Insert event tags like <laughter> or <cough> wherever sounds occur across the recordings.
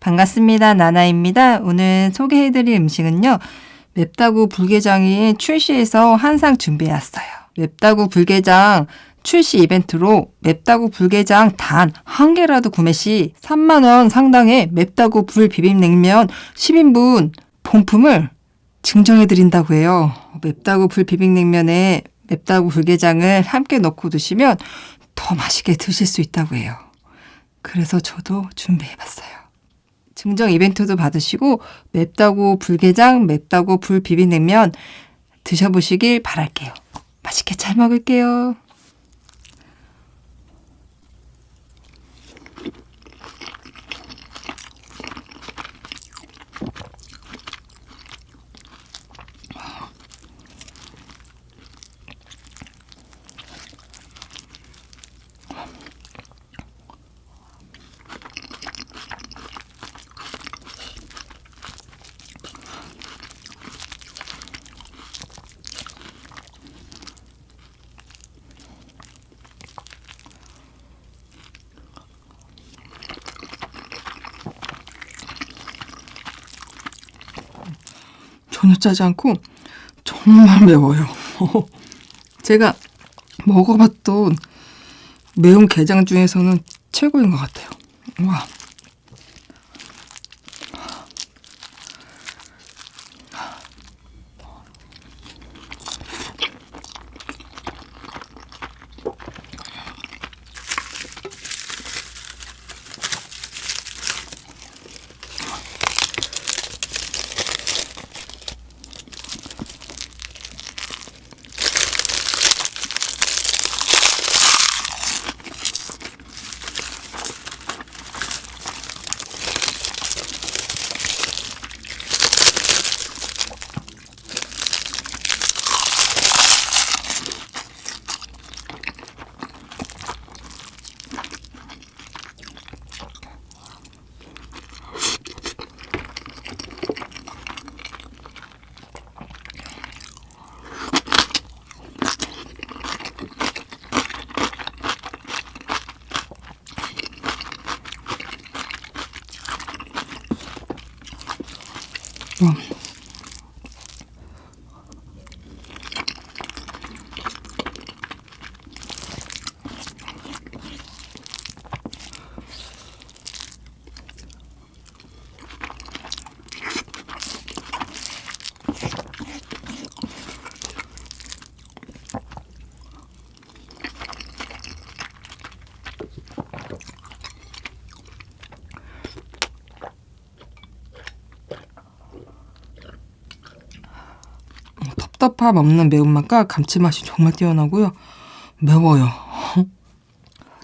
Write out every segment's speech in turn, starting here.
반갑습니다. 나나입니다. 오늘 소개해드릴 음식은요. 맵다구 불게장이 출시해서 한상 준비해왔어요. 맵다구 불게장 출시 이벤트로 맵다구 불게장 단 한 개라도 구매 시 3만원 상당의 맵다구 불 비빔냉면 10인분 본품을 증정해드린다고 해요. 맵다구 불 비빔냉면에 맵다구 불게장을 함께 넣고 드시면 더 맛있게 드실 수 있다고 해요. 그래서 저도 준비해봤어요. 증정 이벤트도 받으시고 맵다고 불게장, 맵다고 불 비빔냉면 드셔보시길 바랄게요. 맛있게 잘 먹을게요. 전혀 짜지 않고 정말 매워요. <laughs> 제가 먹어봤던 매운 게장 중에서는 최고인 것 같아요. 와. 텁텁함 없는 매운맛과 감칠맛이 정말 뛰어나고요. 매워요.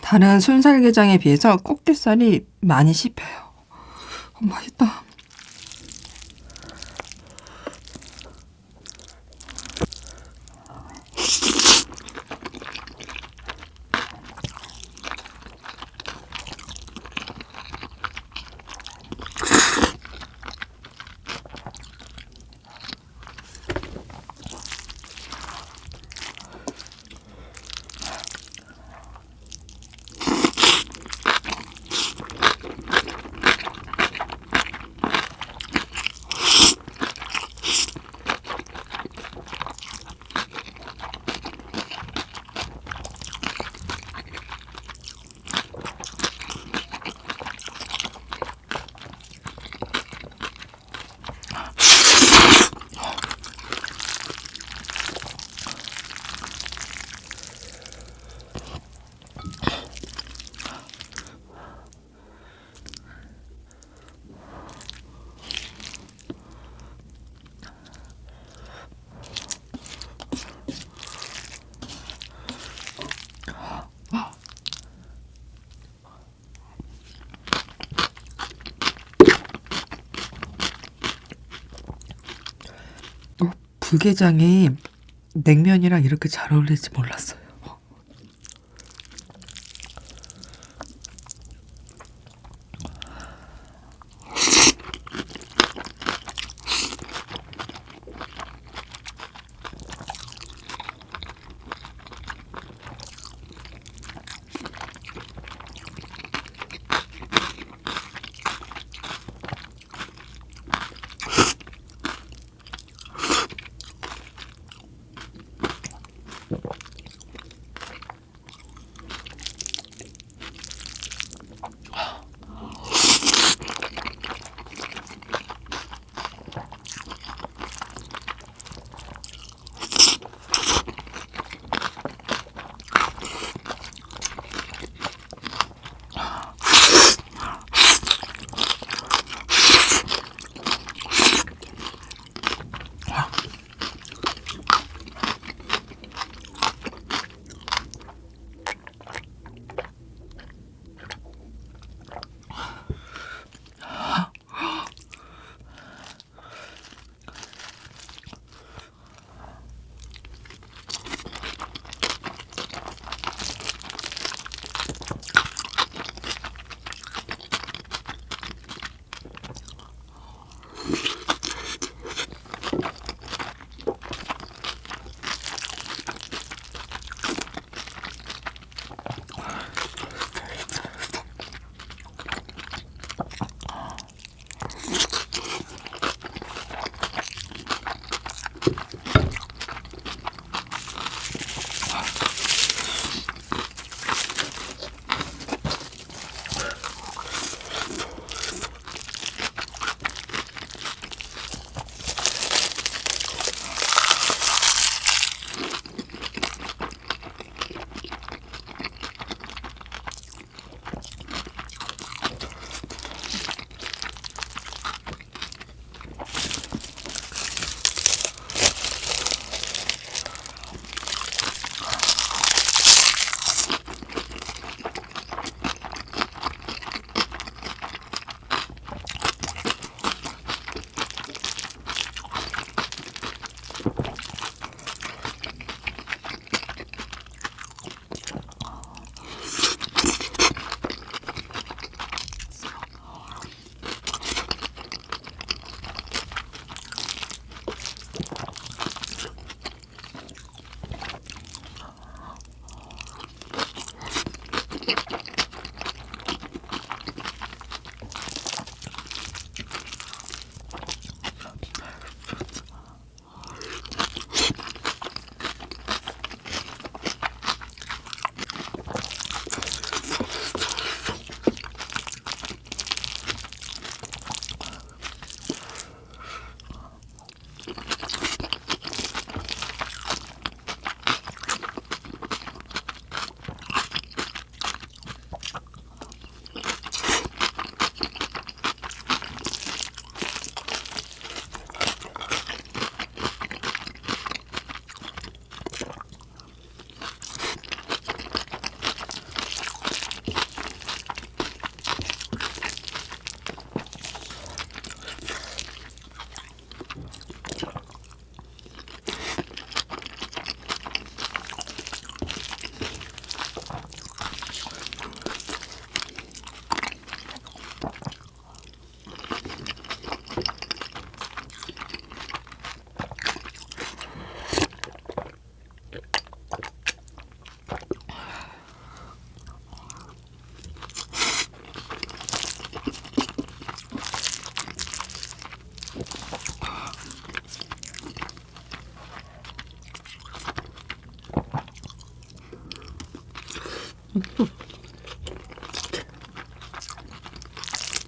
다른 순살게장에 비해서 꽃게살이 많이 씹혀요. 어, 맛있다. 어, 불게장이 냉면이랑 이렇게 잘 어울릴지 몰랐어요.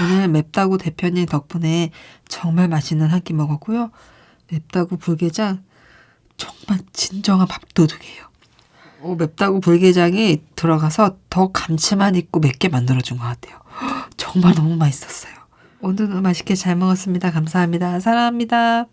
오늘 맵다구 대표님 덕분에 정말 맛있는 한 끼 먹었고요. 맵다구 불게장 정말 진정한 밥도둑이에요. 오, 맵다구 불게장이 들어가서 더 감칠맛 있고 맵게 만들어준 것 같아요. <gasps> 정말 너무 맛있었어요. 오늘도 맛있게 잘 먹었습니다. 감사합니다. 사랑합니다.